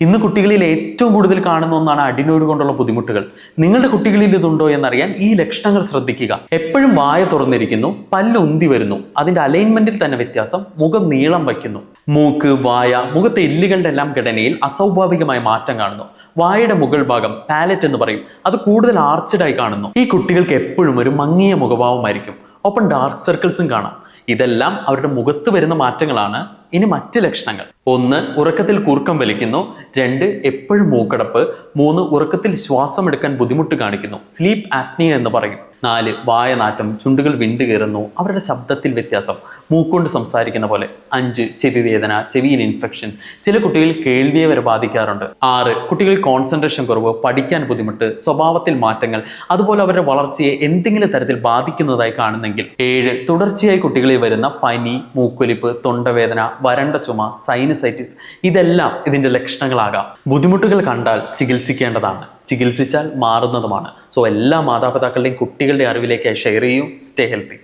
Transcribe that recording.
ഇന്ന് കുട്ടികളിൽ ഏറ്റവും കൂടുതൽ കാണുന്ന ഒന്നാണ് അഡിനോയിഡ് കൊണ്ടുള്ള ബുദ്ധിമുട്ടുകൾ. നിങ്ങളുടെ കുട്ടികളിൽ ഇതുണ്ടോ എന്നറിയാൻ ഈ ലക്ഷണങ്ങൾ ശ്രദ്ധിക്കുക. എപ്പോഴും വായ തുറന്നിരിക്കുന്നു പല്ല് ഉന്തി വരുന്നു. അതിന്റെ അലൈൻമെന്റിൽ തന്നെ വ്യത്യാസം മുഖം നീളം വയ്ക്കുന്നു. മൂക്ക് വായ മുഖത്തെ എല്ലുകളുടെ എല്ലാം ഘടനയിൽ അസ്വാഭാവികമായ മാറ്റം കാണുന്നു. വായയുടെ മുകൾ ഭാഗം പാലറ്റ് എന്ന് പറയും. അത് കൂടുതൽ ആർച്ചഡായി കാണുന്നു. ഈ കുട്ടികൾക്ക് എപ്പോഴും ഒരു മങ്ങിയ മുഖഭാവമായിരിക്കും. ഒപ്പം ഡാർക്ക് സർക്കിൾസും കാണാം. ഇതെല്ലാം അവരുടെ മുഖത്ത് വരുന്ന മാറ്റങ്ങളാണ് ഇനി മറ്റ് ലക്ഷണങ്ങൾ. ഒന്ന് ഉറക്കത്തിൽ കൂർക്കം വലിക്കുന്നു. രണ്ട് എപ്പോഴും മൂക്കടപ്പ്. മൂന്ന് ഉറക്കത്തിൽ ശ്വാസം എടുക്കാൻ ബുദ്ധിമുട്ട് കാണിക്കുന്നു. സ്ലീപ്പ് ആപ്നിയ എന്ന് പറയും. നാല് വായനാറ്റം ചുണ്ടുകൾ വിണ്ടു കയറുന്നു. അവരുടെ ശബ്ദത്തിൽ വ്യത്യാസം. മൂക്കൊണ്ട് സംസാരിക്കുന്ന പോലെ. അഞ്ച് ചെവി വേദന ചെവിയിൽ ഇൻഫെക്ഷൻ ചില കുട്ടികൾ കേൾവിയെ വരെ ബാധിക്കാറുണ്ട്. ആറ് കുട്ടികൾ കോൺസെൻട്രേഷൻ കുറവ് പഠിക്കാൻ ബുദ്ധിമുട്ട് സ്വഭാവത്തിൽ മാറ്റങ്ങൾ അതുപോലെ അവരുടെ വളർച്ചയെ എന്തെങ്കിലും തരത്തിൽ ബാധിക്കുന്നതായി കാണുന്നെങ്കിൽ. ഏഴ് തുടർച്ചയായി കുട്ടികളിൽ വരുന്ന പനി മൂക്കൊലിപ്പ് തൊണ്ടവേദന വരണ്ട ചുമ സൈനസൈറ്റിസ് ഇതെല്ലാം ഇതിന്റെ ലക്ഷണങ്ങളാകാം. ബുദ്ധിമുട്ടുകൾ കണ്ടാൽ ചികിത്സിക്കേണ്ടതാണ്. ചികിത്സിച്ചാൽ മാറുന്നതുമാണ്. സോ എല്ലാ മാതാപിതാക്കളുടെയും കുട്ടികളുടെ അറിവിലേക്കായി ഷെയർ ചെയ്യൂ. Stay healthy